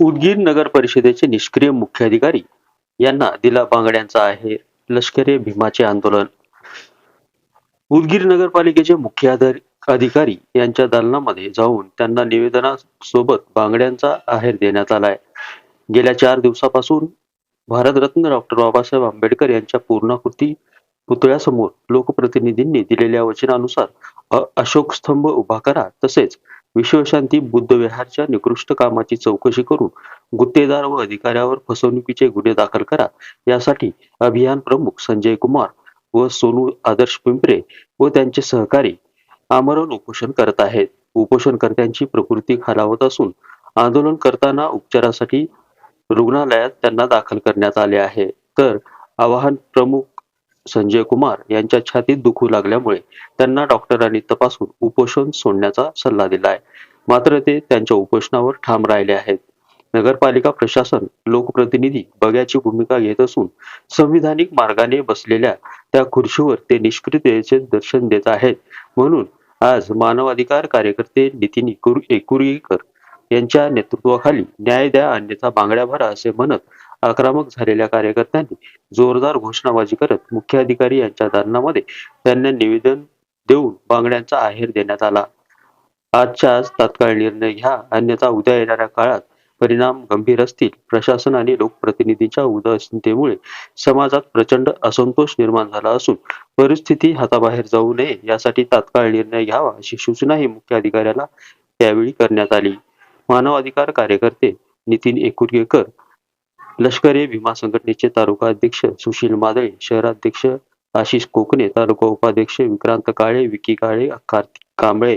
उदगीर नगर परिषदेचे निष्क्रिय मुख्याधिकारी यांना दिला बांगड्यांचा आहे. लष्करी भीमाचे आंदोलन. उदगीर नगरपालिकेचे मुख्य अधिकारी यांच्या दालनामध्ये जाऊन त्यांना निवेदनासोबत बांगड्यांचा आहेर देण्यात आलाय. गेल्या चार दिवसापासून भारतरत्न डॉक्टर बाबासाहेब आंबेडकर यांच्या पूर्णाकृती पुतळ्यासमोर लोकप्रतिनिधींनी दिलेल्या वचनानुसार अशोक स्तंभ उभा करा तसेच विश्वशांती बुद्ध विहारच्या निकृष्ट कामाची चौकशी करून गुत्तेदार व अधिकाऱ्यावर फसवणुकीचे गुन्हे दाखल करा. यासाठी अभियान प्रमुख संजय कुमार व सोनू आदर्श पिंपरे व त्यांचे सहकारी आमरण उपोषण करत आहेत. उपोषणकर्त्यांची प्रकृती खालावत असून आंदोलन करताना उपचारासाठी रुग्णालयात त्यांना दाखल करण्यात आले आहे. तर आवाहन प्रमुख संजय कुमार यांच्या छातीत दुखू लागल्यामुळे त्यांना डॉक्टरांनी तपासून उपोषण सोडण्याचा सल्ला दिला आहे. मात्र ते त्यांच्या उपोषणावर ठाम राहिले आहेत. नगरपालिका प्रशासन लोकप्रतिनिधी बघ्याची भूमिका घेत असून संविधानिक मार्गाने बसलेल्या त्या खुर्शीवर ते निष्क्रियतेचे दर्शन देत आहेत. म्हणून आज मानवाधिकार कार्यकर्ते नितीन एकुर एकुरीकर यांच्या नेतृत्वाखाली न्याय द्या अन्यथा बांगड्या भरा असे म्हणत आक्रमक झालेल्या कार्यकर्त्यांनी जोरदार घोषणाबाजी करत मुख्याधिकारी यांच्या दालनामध्ये त्यांना निवेदन देऊन बांगड्यांचा आहेर देण्यात आला. आजच्या आज तात्काळ निर्णय घ्या अन्यथा उद्या येणाऱ्या काळात परिणाम गंभीर असतील. प्रशासन आणि लोकप्रतिनिधींच्या उदासीनतेमुळे समाजात प्रचंड असंतोष निर्माण झाला असून परिस्थिती हाताबाहेर जाऊ नये यासाठी तात्काळ निर्णय घ्यावा अशी सूचनाही मुख्याधिकाऱ्याला त्यावेळी करण्यात आली. मानवाधिकार कार्यकर्ते नितीन एकुरगेकर लष्करी भीमा संघटनेचे तालुका अध्यक्ष सुशील मादळे शहराध्यक्ष आशिष कोकणे तालुका उपाध्यक्ष विक्रांत काळे विकी काळे कार्तिक कांबळे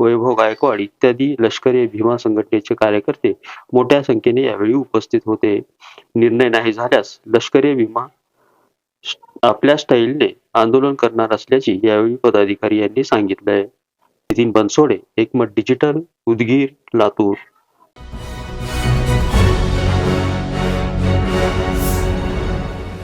वैभव गायकवाड इत्यादी लष्करी भीमा संघटनेचे कार्यकर्ते मोठ्या संख्येने यावेळी उपस्थित होते. निर्णय नाही झाल्यास लष्करी भीमा आपल्या स्टाईलने आंदोलन करणार असल्याची यावेळी पदाधिकारी यांनी सांगितलंय. Nitin Bansode Ekmat digital Udgir Latur